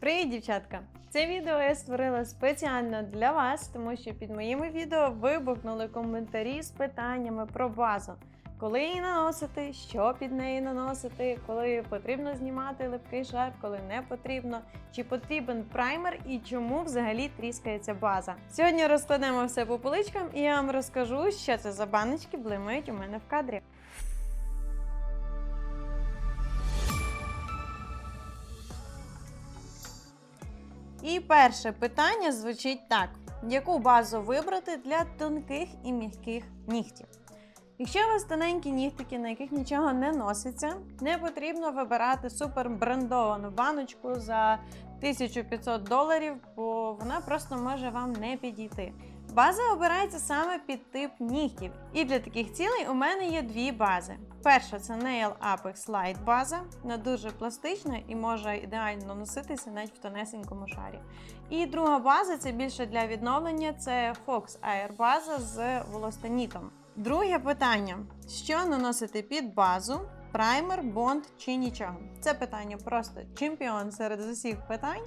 Привіт, дівчатка! Це відео я створила спеціально для вас, тому що під моїми відео вибухнули коментарі з питаннями про базу. Коли її наносити, що під неї наносити, коли потрібно знімати липкий шар, коли не потрібно, чи потрібен праймер і чому взагалі тріскається база. Сьогодні розкладемо все по поличкам і я вам розкажу, що це за баночки блимають у мене в кадрі. І перше питання звучить так: яку базу вибрати для тонких і м'яких нігтів? Якщо у вас тоненькі нігтики, на яких нічого не носиться, не потрібно вибирати супер брендовану баночку за 1500 доларів, бо вона просто може вам не підійти. База обирається саме під тип нігтів. І для таких цілей у мене є дві бази. Перша це Nail Apex Light база, вона дуже пластична і може ідеально носитися навіть в тонесенькому шарі. І друга база це більше для відновлення це Fox Air база з волостанітом. Друге питання: що наносити під базу? Праймер, бонд чи нічого? Це питання просто чемпіон серед усіх питань.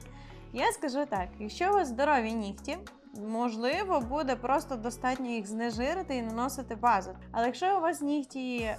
Я скажу так: якщо у вас здорові нігті, можливо, буде просто достатньо їх знежирити і наносити базу. Але якщо у вас нігті е,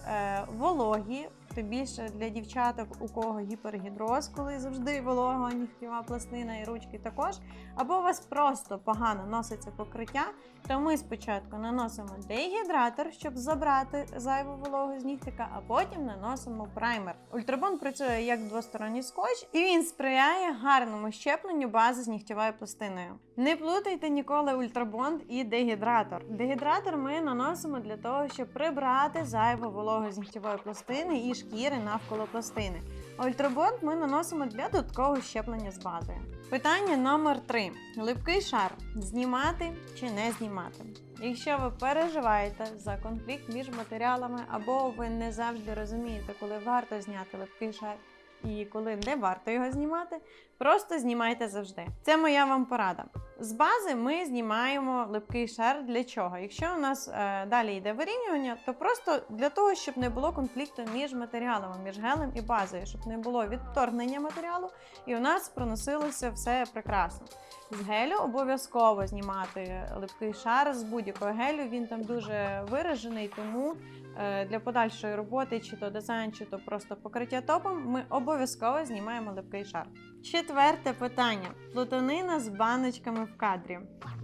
вологі, то більше для дівчаток, у кого гіпергідроз, коли завжди волога нігтєва пластина і ручки також, або у вас просто погано носиться покриття, то ми спочатку наносимо дегідратор, щоб забрати зайву вологу з нігтика, а потім наносимо праймер. Ультрабон працює як двосторонній скотч, і він сприяє гарному щепленню бази з нігтєвою пластиною. Не плутайте ніколи ультрабонд і дегідратор. Дегідратор ми наносимо для того, щоб прибрати зайву вологу з нігтєвої пластини і шкіри навколо пластини. Ультрабонд ми наносимо для додаткового щеплення з базою. Питання номер 3. Липкий шар знімати чи не знімати? Якщо ви переживаєте за конфлікт між матеріалами, або ви не завжди розумієте, коли варто зняти липкий шар і коли не варто його знімати, просто знімайте завжди. Це моя вам порада. З бази ми знімаємо липкий шар для чого? Якщо у нас е, далі йде вирівнювання, то просто для того, щоб не було конфлікту між матеріалами, між гелем і базою, щоб не було відторгнення матеріалу, і у нас проносилося все прекрасно. З гелю обов'язково знімати липкий шар з будь-якого гелю. Він там дуже виражений, тому е, для подальшої роботи, чи то дизайн, чи то просто покриття топом, ми обов'язково знімаємо липкий шар. Четверте питання: плутанина з баночками в кадрі.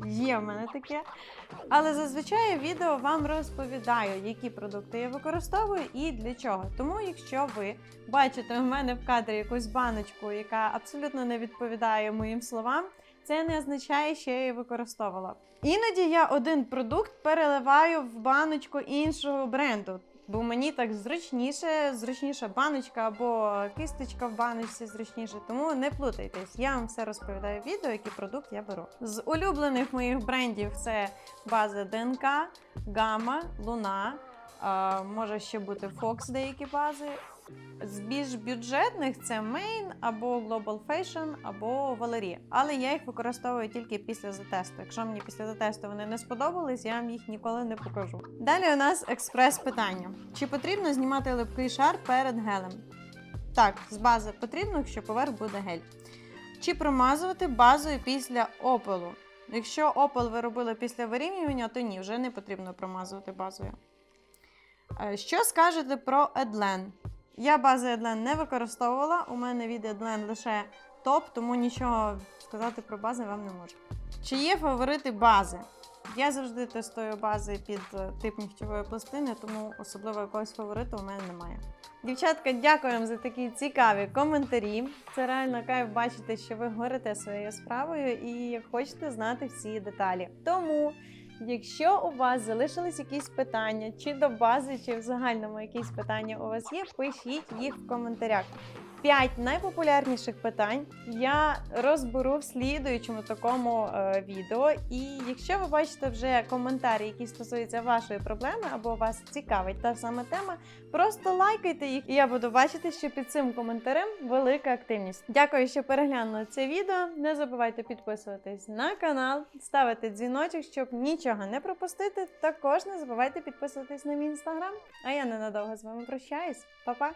Є в мене таке. Але зазвичай відео вам розповідаю, які продукти я використовую і для чого. Тому, якщо ви бачите в мене в кадрі якусь баночку, яка абсолютно не відповідає моїм словам, це не означає, що я її використовувала. Іноді я один продукт переливаю в баночку іншого бренду. Бо мені так зручніше, зручніша баночка або кисточка в баночці зручніше. Тому не плутайтесь. Я вам все розповідаю в відео, який продукт я беру. З улюблених моїх брендів це база ДНК, Гама, Луна. може ще бути Fox деякі бази. З більш бюджетних це Main або Global Fashion, або Valerie. Але я їх використовую тільки після затесту. Якщо мені після затесту вони не сподобались, я вам їх ніколи не покажу. Далі у нас експрес питання: чи потрібно знімати липкий шар перед гелем? Так, з бази потрібно, якщо поверх буде гель. Чи промазувати базою після опилу? Якщо опил ви робили після вирівнювання, то ні, вже не потрібно промазувати базою. Е, Що скажете про Едлен? Я бази Едлен не використовувала. У мене від Едлен лише топ, тому нічого сказати про бази вам не можу. Чи є фаворити бази? Я завжди тестую бази під е, тип нігтєвої пластини, тому особливо якогось фавориту у мене немає. Дівчатка, дякую вам за такі цікаві коментарі. Це реально кайф бачити, що ви горите своєю справою і хочете знати всі деталі. Тому. Якщо у вас залишились якісь питання, чи до бази, чи в загальному якісь питання у вас є, пишіть їх в коментарях. П'ять найпопулярніших питань я розберу в слідуючому такому е, відео. І якщо ви бачите вже коментарі, які стосуються вашої проблеми, або вас цікавить та саме тема, просто лайкайте їх, і я буду бачити, що під цим коментарем велика активність. Дякую, що переглянули це відео. Не забувайте підписуватись на канал, ставити дзвіночок, щоб нічого не пропустити. Також не забувайте підписуватись на мій інстаграм. А я ненадовго з вами прощаюсь. Па-па!